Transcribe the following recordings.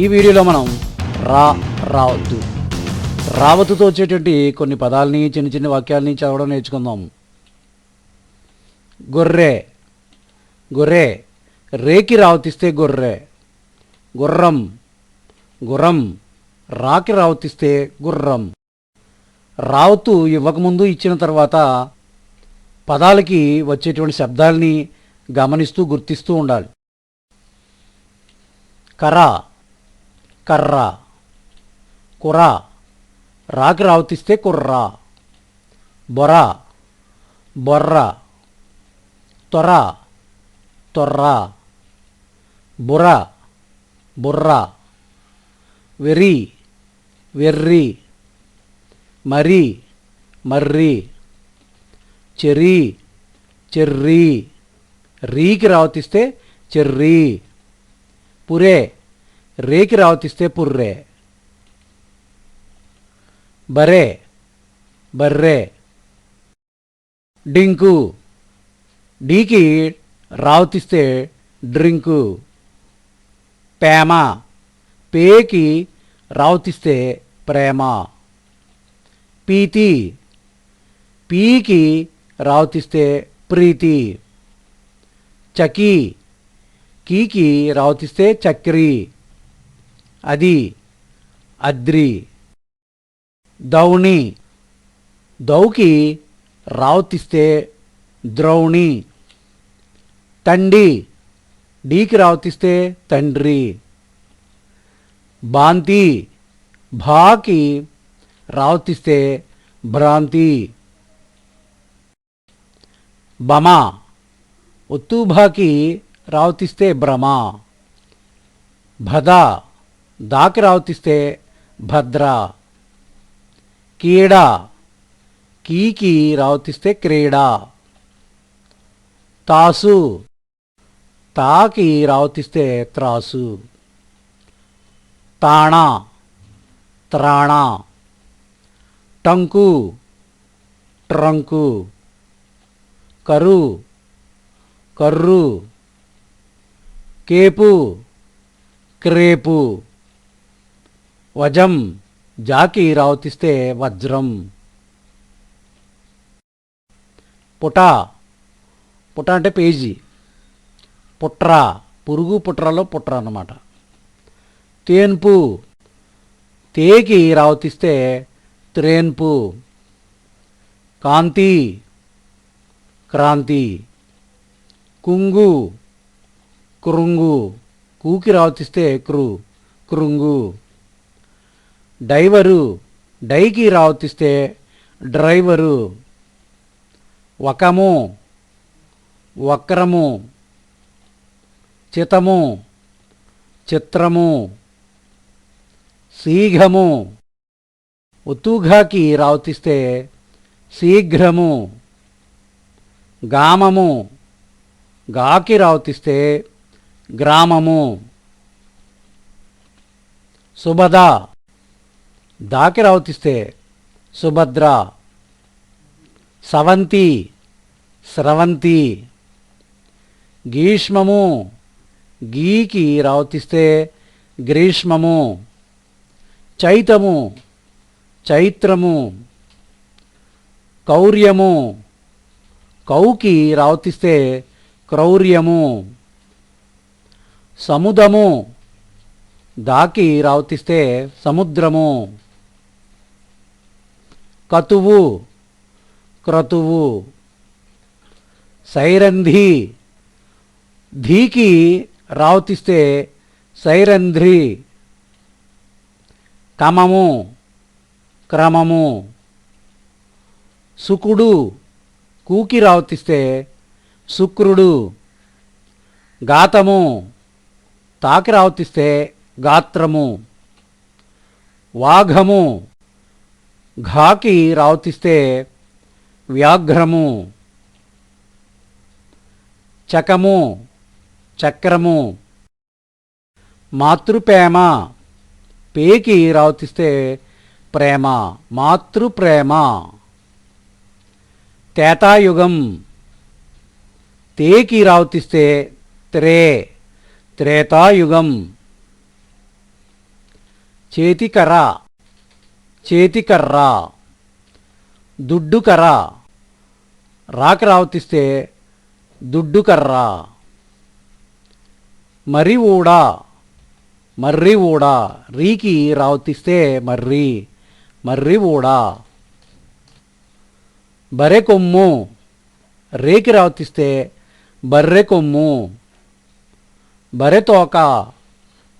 ఈ వీడియోలో మనం రా రావద్దు. రావత్తుతో వచ్చేటువంటి కొన్ని పదాలని చిన్న చిన్న వాక్యాలని చదవడం నేర్చుకుందాం. గొర్రె గొర్రె రేకి రావతిస్తే గొర్రె గుర్రం గుర్రం రాకి రావతిస్తే గుర్రం. రావత్తు ఇవ్వకముందు ఇచ్చిన తర్వాత పదాలకి వచ్చేటువంటి శబ్దాలని గమనిస్తూ గుర్తిస్తూ ఉండాలి. కరా కర్ర. కుర. రాకి రావుతిస్తే కుర్రా. బొర. బొర్ర. తొర. తొర్ర. బుర. బుర్ర. వెరి వెర్రి. మరి మర్రి. చెర్రీ. చెర్రీ. రీకి రావతిస్తే చెర్రీ. పురే. రేకి రావతిస్తే పుర్రే. బరే బర్రే. డింకు. డీకి రావతిస్తే డ్రింకు. ప్రేమ పేకి రావతిస్తే ప్రేమ. పీతి. పీకి రావతిస్తే ప్రీతి. చకీ. కీకి రావతిస్తే చక్రీ. అది అద్రి దౌణి దౌకి రావుతిస్తే ద్రౌణి. తండి డీకి రావుతిస్తే తండ్రి. బాంతి భాకి రావుతిస్తే భ్రాంతి. బమ ఒత్తుభాకి రావుతిస్తే భ్రమ. భద దాకి రావతిస్తే భద్ర కీడ కీకి రావతిస్తే క్రీడ. తాసు తాకి రావతిస్తే త్రాసు. తాణ త్రాణ. టంకు ట్రంకు. కరు కర్రు. కేపు క్రేపు. వజం జాకి రావతిస్తే వజ్రం. పుట పుట అంటే పేజీ. పుట్ర పురుగు పుట్రలో పుట్ర అన్నమాట. తేన్పు తేకి రావతిస్తే త్రేన్పు. కాంతి క్రాంతి. కుంగు కృంగు. కూకి రావతిస్తే క్రు కృంగు. డైవరు డైకి రావతిస్తే డ్రైవరు వకము వక్రము చితము చిత్రము శీఘము ఉతుఘాకి రావతిస్తే శీఘ్రము. గామము గాకి రావతిస్తే గ్రామము. శుభదా దాకి రావతిస్తే సుభద్ర సవంతి స్రవంతి గ్రీష్మము గీకి రావతిస్తే గ్రీష్మము చైతము చైత్రము కౌర్యము కౌకి రావతిస్తే క్రౌర్యము సముదము దాకి రావతిస్తే సముద్రము. కతువు క్రతువు. సైరంధి ధీకి రావుతిస్తే సైరంధ్రి. కమము క్రమము. శుకుడు కూకి రావుతిస్తే శుక్రుడు గాతము తాకి రావతిస్తే గాత్రము వాఘము ఘాకి రావతిస్తే వ్యాఘ్రము చకము చక్రము మాతృప్రేమ పేకి రావతిస్తే ప్రేమ మాతృప్రేమ. తేతాయుగం తేకి రావతిస్తే త్రే త్రేతాయుగం. చేతికర చేతికర్ర. దుడ్డు కర్ర రాక రావతిస్తే దుడ్డు కర్ర మరి ఊడా. మర్రి ఊడా. రీకి రావతిస్తే మర్రి. మర్రి ఊడా. బరె కొమ్ము. రేకి రావతిస్తే బర్రె కొమ్ము. బరె తోక.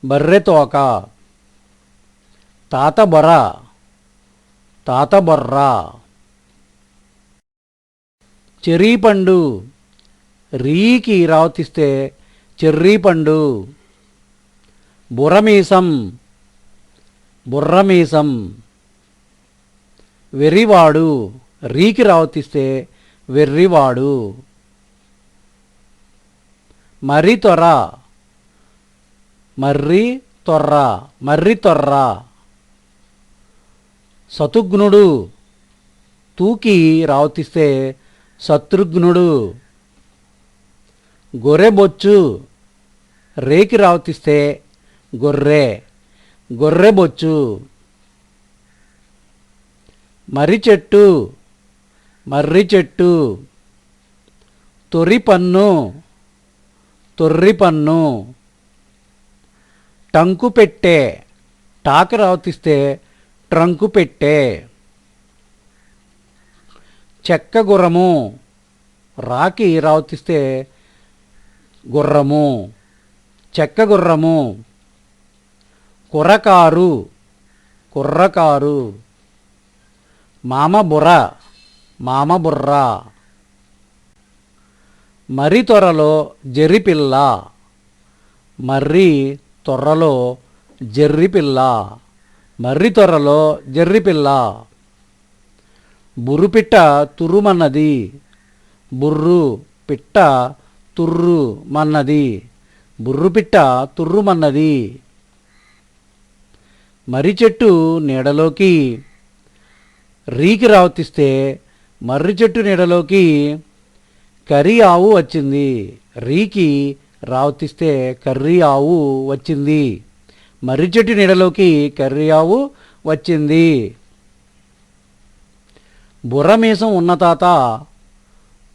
బర్రె తోక. తాత బొర. తాతబొర్ర. చెర్రీ పండు. రీకి రావతిస్తే చెర్రీ పండు. బుర్రమీసం. బుర్రమీసం. వెర్రివాడు. రీకి రావతిస్తే వెర్రివాడు. మర్రి తొర మర్రి తొర్ర. మర్రి తొర్ర. శతుఘ్నుడు తూకి రావతిస్తే శత్రుఘ్నుడు గొర్రెబొచ్చు రేకి రావతిస్తే గొర్రె గొర్రెబొచ్చు మర్రి చెట్టు మర్రి చెట్టు తొర్రి పన్ను తొర్రి పన్ను టంకు పెట్టే టాకు రావతిస్తే ట్రంకు పెట్టే. చెక్క గుర్రము. రాకి రావతిస్తే గుర్రము. చెక్క గుర్రము. కుర్రకారు. కుర్రకారు. మామ బుర్ర. మామ మరి త్వరలో జెర్రిపిల్ల మర్రి త్వరలో జెర్రిపిల్ల మర్రి త్వరలో జర్రిపిల్ల బుర్రుపిట్ట తుర్రుమన్నది. బుర్రు పిట్ట తుర్రు మన్నది బుర్రుపిట్ట తుర్రుమన్నది. మర్రి చెట్టు నీడలోకి రీకి రావతిస్తే మర్రి చెట్టు నీడలోకి కర్రీ ఆవు వచ్చింది. రీకి రావతిస్తే కర్రీ ఆవు వచ్చింది. మర్రి చెట్టు నీడలోకి కర్రియావు వచ్చింది. బుర్ర మీసం ఉన్న తాత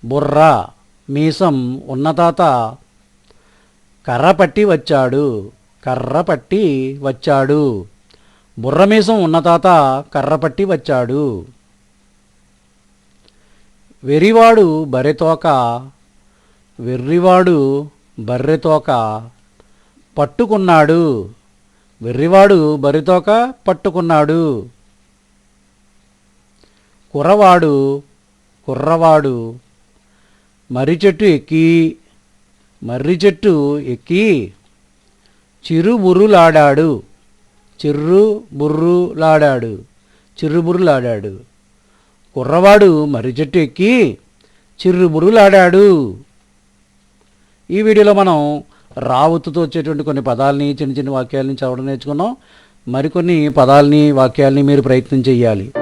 బుర్ర మీసం ఉన్న తాత కర్ర పట్టి వచ్చాడు కర్ర పట్టి వచ్చాడు. బుర్ర మీసం ఉన్న తాత కర్ర పట్టి వచ్చాడు వెరివాడు బరెతోక వెర్రివాడు బర్రెతోక పట్టుకున్నాడు. వెర్రివాడు బరితోక పట్టుకున్నాడు. కుర్రవాడు కుర్రవాడు మర్రి చెట్టు ఎక్కి మర్రి చెట్టు ఎక్కి చిరుబుర్రులాడాడు. చిర్రు బుర్రులాడాడు చిరుబుర్రులాడాడు. కుర్రవాడు మర్రి చెట్టు ఎక్కి చిర్రుబుర్రులాడాడు ఈ వీడియోలో మనం రావుతుతో వచ్చేటువంటి కొన్ని పదాలని చిన్న చిన్న వాక్యాలని చదవడం నేర్చుకున్నాం. మరికొన్ని పదాలని వాక్యాలని మీరు ప్రయత్నం చేయాలి